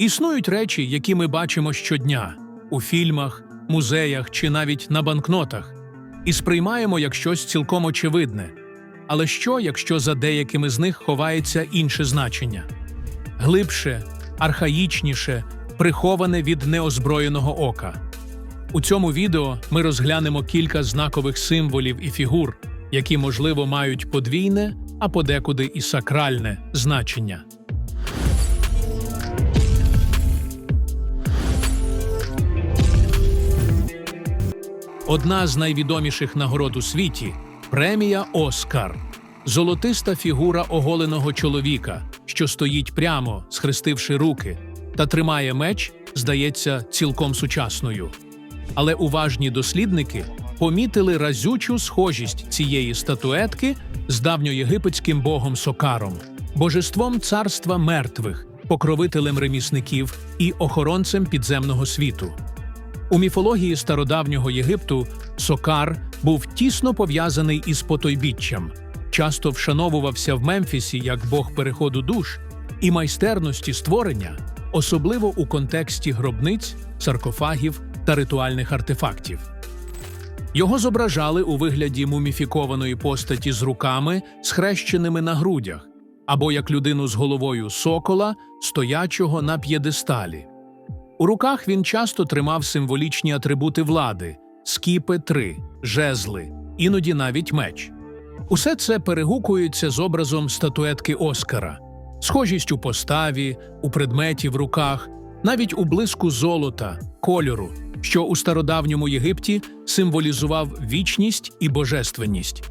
Існують речі, які ми бачимо щодня у фільмах, музеях чи навіть на банкнотах, і сприймаємо як щось цілком очевидне. Але що, якщо за деякими з них ховається інше значення? Глибше, архаїчніше, приховане від неозброєного ока. У цьому відео ми розглянемо кілька знакових символів і фігур, які, можливо, мають подвійне, а подекуди і сакральне значення. Одна з найвідоміших нагород у світі премія Оскар. Золотиста фігура оголеного чоловіка, що стоїть прямо, схрестивши руки, та тримає меч, здається, цілком сучасною. Але уважні дослідники помітили разючу схожість цієї статуетки з давньоєгипетським богом Сокаром, божеством царства мертвих, покровителем ремісників і охоронцем підземного світу. У міфології стародавнього Єгипту Сокар був тісно пов'язаний із потойбіччям, часто вшановувався в Мемфісі як бог переходу душ і майстерності створення, особливо у контексті гробниць, саркофагів та ритуальних артефактів. Його зображали у вигляді муміфікованої постаті з руками, схрещеними на грудях, або як людину з головою сокола, стоячого на п'єдесталі. У руках він часто тримав символічні атрибути влади скіпи три, жезли, іноді навіть меч. Усе це перегукується з образом статуетки Оскара, схожість у поставі, у предметі в руках, навіть у блиску золота, кольору, що у стародавньому Єгипті символізував вічність і божественність.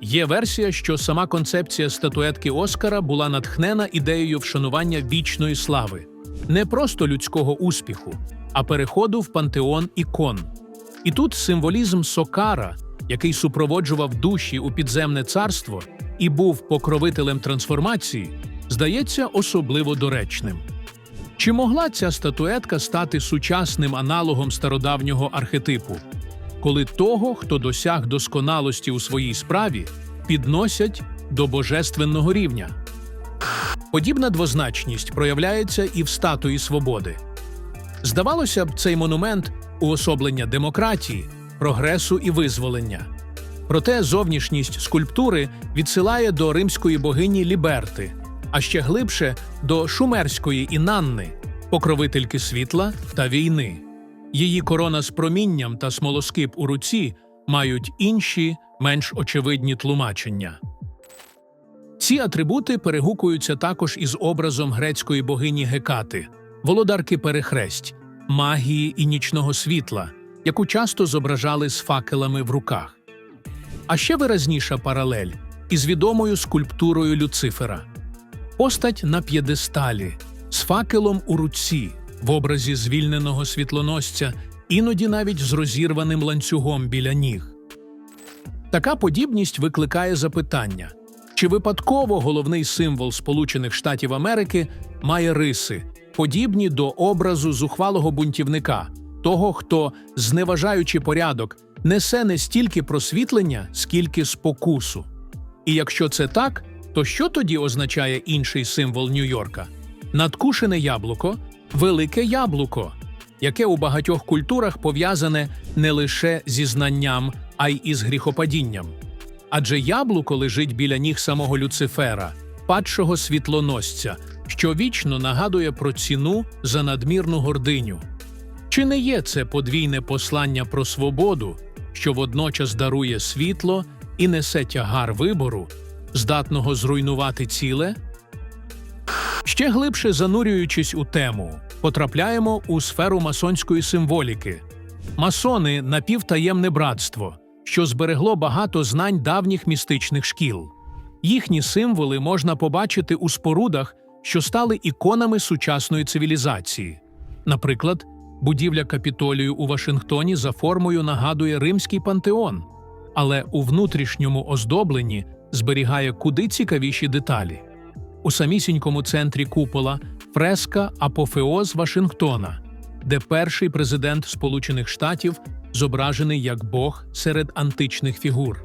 Є версія, що сама концепція статуетки Оскара була натхнена ідеєю вшанування вічної слави, не просто людського успіху, а переходу в пантеон ікон. І тут символізм Сокара, який супроводжував душі у підземне царство і був покровителем трансформації, здається особливо доречним. Чи могла ця статуетка стати сучасним аналогом стародавнього архетипу, коли того, хто досяг досконалості у своїй справі, підносять до божественного рівня? Подібна двозначність проявляється і в статуї свободи. Здавалося б, цей монумент уособлення демократії, прогресу і визволення. Проте зовнішність скульптури відсилає до римської богині Ліберти, а ще глибше до шумерської Інанни, покровительки світла та війни. Її корона з промінням та смолоскип у руці мають інші, менш очевидні тлумачення. Ці атрибути перегукуються також із образом грецької богині Гекати, володарки перехресть, магії і нічного світла, яку часто зображали з факелами в руках. А ще виразніша паралель із відомою скульптурою Люцифера постать на п'єдесталі з факелом у руці в образі звільненого світлоносця, іноді навіть з розірваним ланцюгом біля ніг. Така подібність викликає запитання. Чи випадково головний символ Сполучених Штатів Америки має риси, подібні до образу зухвалого бунтівника, того, хто, зневажаючи порядок, несе не стільки просвітлення, скільки спокусу? І якщо це так, то що тоді означає інший символ Нью-Йорка? Надкушене яблуко, велике яблуко, яке у багатьох культурах пов'язане не лише зі знанням, а й із гріхопадінням. Адже яблуко лежить біля ніг самого Люцифера, падшого світлоносця, що вічно нагадує про ціну за надмірну гординю. Чи не є це подвійне послання про свободу, що водночас дарує світло і несе тягар вибору, здатного зруйнувати ціле? Ще глибше занурюючись у тему, потрапляємо у сферу масонської символіки. Масони напівтаємне братство, що зберегло багато знань давніх містичних шкіл. Їхні символи можна побачити у спорудах, що стали іконами сучасної цивілізації. Наприклад, будівля капітолію у Вашингтоні за формою нагадує римський пантеон, але у внутрішньому оздобленні зберігає куди цікавіші деталі. У самісінькому центрі купола фреска Апофеоз Вашингтона, де перший президент Сполучених Штатів зображений як Бог серед античних фігур.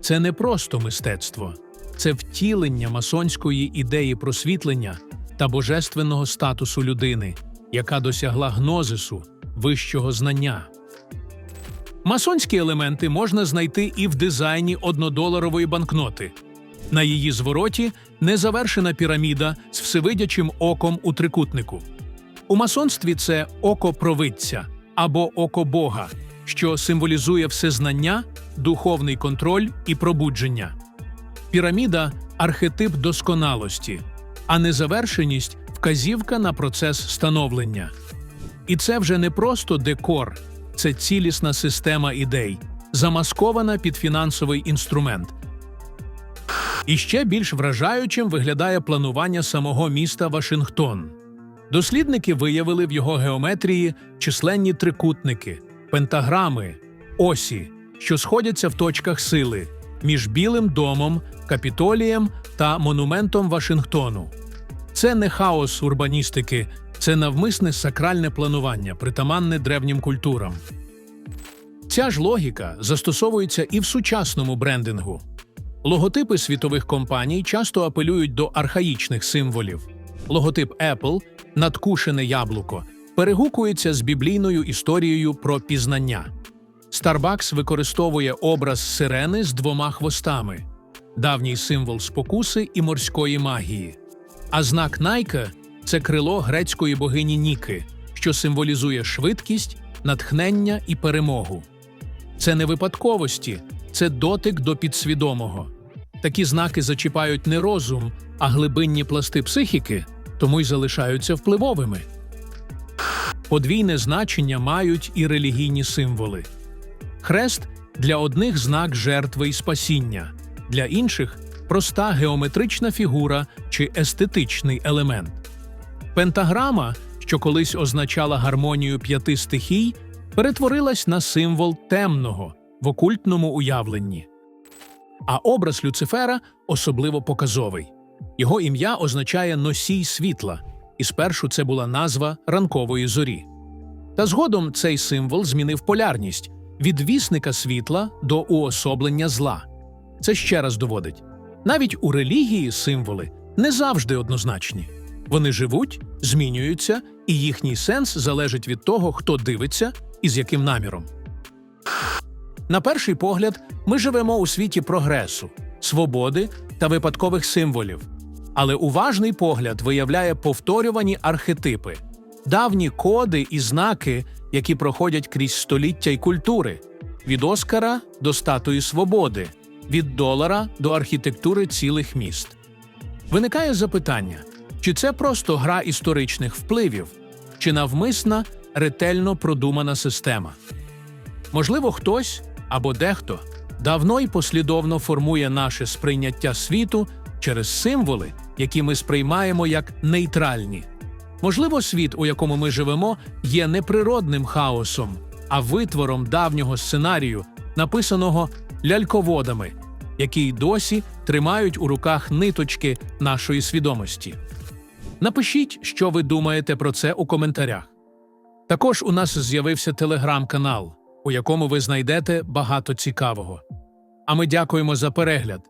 Це не просто мистецтво, це втілення масонської ідеї просвітлення та божественного статусу людини, яка досягла гнозису вищого знання. Масонські елементи можна знайти і в дизайні однодоларової банкноти. На її звороті незавершена піраміда з всевидячим оком у трикутнику. У масонстві це око провидця або око Бога, що символізує всезнання, духовний контроль і пробудження. Піраміда архетип досконалості, а незавершеність вказівка на процес становлення. І це вже не просто декор, це цілісна система ідей, замаскована під фінансовий інструмент. І ще більш вражаючим виглядає планування самого міста Вашингтон. Дослідники виявили в його геометрії численні трикутники, пентаграми, осі, що сходяться в точках сили між Білим домом, Капітолієм та монументом Вашингтону. Це не хаос урбаністики, це навмисне сакральне планування, притаманне древнім культурам. Ця ж логіка застосовується і в сучасному брендингу. Логотипи світових компаній часто апелюють до архаїчних символів. Логотип Apple надкушене яблуко перегукується з біблійною історією про пізнання. Starbucks використовує образ сирени з двома хвостами, давній символ спокуси і морської магії. А знак Nike – це крило грецької богині Ніки, що символізує швидкість, натхнення і перемогу. Це не випадковості, це дотик до підсвідомого. Такі знаки зачіпають не розум, а глибинні пласти психіки, тому й залишаються впливовими. Подвійне значення мають і релігійні символи. Хрест для одних знак жертви і спасіння, для інших проста геометрична фігура чи естетичний елемент. Пентаграма, що колись означала гармонію п'яти стихій, перетворилась на символ темного в окультному уявленні. А образ Люцифера особливо показовий. Його ім'я означає носій світла, і спершу це була назва ранкової зорі. Та згодом цей символ змінив полярність від вісника світла до уособлення зла. Це ще раз доводить. Навіть у релігії символи не завжди однозначні. Вони живуть, змінюються, і їхній сенс залежить від того, хто дивиться і з яким наміром. На перший погляд, ми живемо у світі прогресу, свободи та випадкових символів. Але уважний погляд виявляє повторювані архетипи, давні коди і знаки, які проходять крізь століття й культури від Оскара до статуї свободи, від долара до архітектури цілих міст. Виникає запитання: чи це просто гра історичних впливів, чи навмисна, ретельно продумана система? Можливо, хтось або дехто давно й послідовно формує наше сприйняття світу через символи, які ми сприймаємо як нейтральні. Можливо, світ, у якому ми живемо, є неприродним хаосом, а витвором давнього сценарію, написаного ляльководами, які досі тримають у руках ниточки нашої свідомості. Напишіть, що ви думаєте про це у коментарях. Також у нас з'явився телеграм-канал, у якому ви знайдете багато цікавого. А ми дякуємо за перегляд.